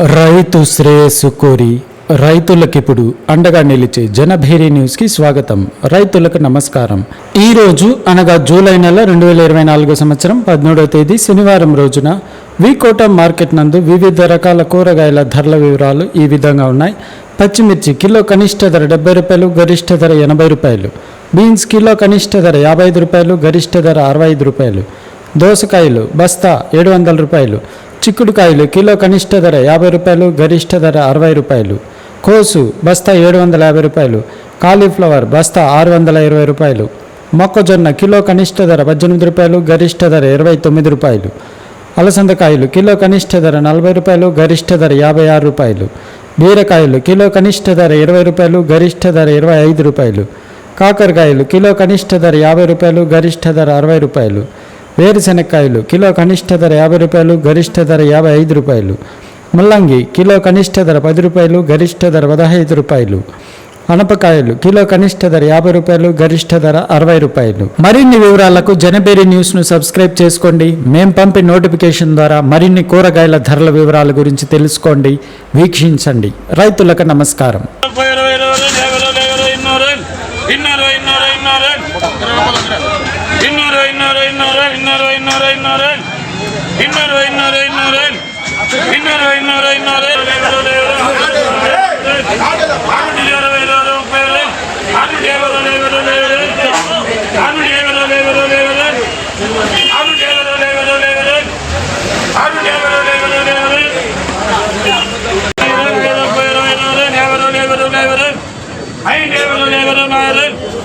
రైతు శ్రేయస్సు కోరి రైతులకిప్పుడు అండగా నిలిచే జనభేరి న్యూస్కి స్వాగతం. రైతులకు నమస్కారం. ఈ రోజు అనగా జూలై నెల రెండు వేల ఇరవై నాలుగో సంవత్సరం పదమూడవ తేదీ శనివారం రోజున వికోట మార్కెట్ నందు వివిధ రకాల కూరగాయల ధరల వివరాలు ఈ విధంగా ఉన్నాయి. పచ్చిమిర్చి కిలో కనిష్ట ధర డెబ్బై రూపాయలు గరిష్ట ధర ఎనభై రూపాయలు. బీన్స్ కిలో కనిష్ట ధర యాభై ఐదు రూపాయలు గరిష్ట ధర అరవై ఐదు రూపాయలు. దోసకాయలు బస్తా ఏడు వందల రూపాయలు. చిక్కుడుకాయలు కిలో కనిష్ట ధర యాభై రూపాయలు గరిష్ట ధర అరవై రూపాయలు. కోసు బస్తా ఏడు వందల యాభై రూపాయలు. కాలీఫ్లవర్ బస్తా ఆరు వందల ఇరవై రూపాయలు. మొక్కజొన్న కిలో కనిష్ట ధర పద్దెనిమిది రూపాయలు గరిష్ట ధర ఇరవై తొమ్మిది రూపాయలు. అలసందకాయలు కిలో కనిష్ట ధర నలభై రూపాయలు గరిష్ట ధర యాభై ఆరు రూపాయలు. బీరకాయలు కిలో కనిష్ట ధర ఇరవై రూపాయలు గరిష్ట ధర ఇరవై ఐదు రూపాయలు. కాకరకాయలు కిలో కనిష్ట ధర యాభై రూపాయలు గరిష్ట ధర అరవై రూపాయలు. వేరుశెనక్కాయలు కిలో కనిష్ట ధర యాభై రూపాయలు గరిష్ట ధర యాభై ఐదు రూపాయలు. ముల్లంగి కిలో కనిష్ట ధర పది రూపాయలు గరిష్ట ధర పదహైదు రూపాయలు. అనపకాయలు కిలో కనిష్ట ధర యాభై రూపాయలు గరిష్ట ధర అరవై రూపాయలు. మరిన్ని వివరాలకు జనబేరి న్యూస్ను సబ్స్క్రైబ్ చేసుకోండి. మేం పంపే నోటిఫికేషన్ ద్వారా మరిన్ని కూరగాయల ధరల వివరాల గురించి తెలుసుకోండి. వీక్షించండి. రైతులకు నమస్కారం. ముప్పై ఇరవై ఇరవై ఇన్నూరు ఇన్నూరు ఇన్నూరు ఇన్నూరు ఇన్నూరు ఇన్నూరు ఆరు ఇరవై ఇరవై ముప్పై వేలు ఆరు యాభై రెండు యాభై రెండు ఆరు యాభై రెండు యాభై రెండు యాభై రెండు ఆరు యాభై రెండు యాభై రెండు యాభై రెండు ఆరు యాభై రెండు యాభై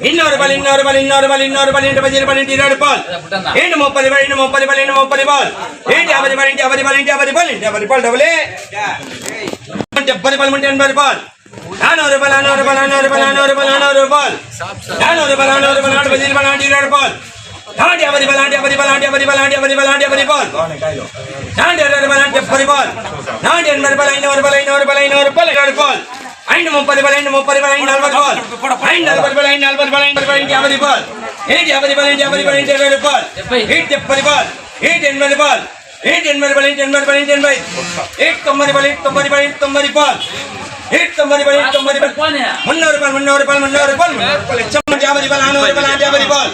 ఇన్నూరు రూపాయలు ఇన్నూరు రూపాయలు ఇన్నూరు రూపాయలు ఇన్నూరు రూపాయలు ఇంటి పది రూపాయలు ఇంటి ఇరవై రూపాయలు ఏంటి ముప్పై రూపాయలు ఇంటి ముప్పై రూపాయలు ఇంటి ముప్పై రూపాయలు ఏంటి యాభై రూపాయలు ఇంటి యాభై రూపాయలు ఇంటి యాభై రూపాయలు ఇంటి యాభై రూపాయలు డబ్బులే డెబ్బై రూపాయలు ఉంటే ఎనభై రూపాయలు నానూరు రూపాయలు నానూరు రూపాయలు నానూరు రూపాయలు నానూరు రూపాయలు నానూరు రూపాయలు నానూరు రూపాయలు నానూరు రూపాయలు నానూరు పది రూపాయలు నాటి ఇరవై రూపాయలు నాటి యాభై రూపాయలు నాటి యాభై రూపాయలు నాటి యాభై రూపాయలు నాటి యాభై రూపాయలు నాటి యాభై రూపాయలు నాటి ఇరవై రూపాయలు నాటి డెబ్బై రూపాయలు నాటి ఎనభై రూపాయలు ఐదు రూపాయలు ఐండ్ ముప్పది బల ఐండ్ ముప్పది బల ఐండ్ నలభై బల్ ఐండ్ నలభై బల్ ఐండ్ నలభై బల్ ఐండ్ నలభై ఐండ్ యాభై బల్ ఏంటి యాభై బల్ ఏంటి యాభై బల్ ఏంటి ఇరవై బల్ ఏంటి డెబ్బై బల్ ఏంటి ఎనభై బల్ ఏంటి ఎనభై బల్ ఏంటి ఎనభై బల్ ఏంటి ఎనభై ఏంటి తొంభై బల్ ఏంటి తొంభై బల్ ఏంటి తొంభై బల్ ఏంటి తొంభై బల్ ఏంటి తొంభై బల్ మున్నూరు బల్ మున్నూరు బల్ మున్నూరు బల్ మున్నూరు బల్ యాభై బల్ నానూరు బల్ యాభై బల్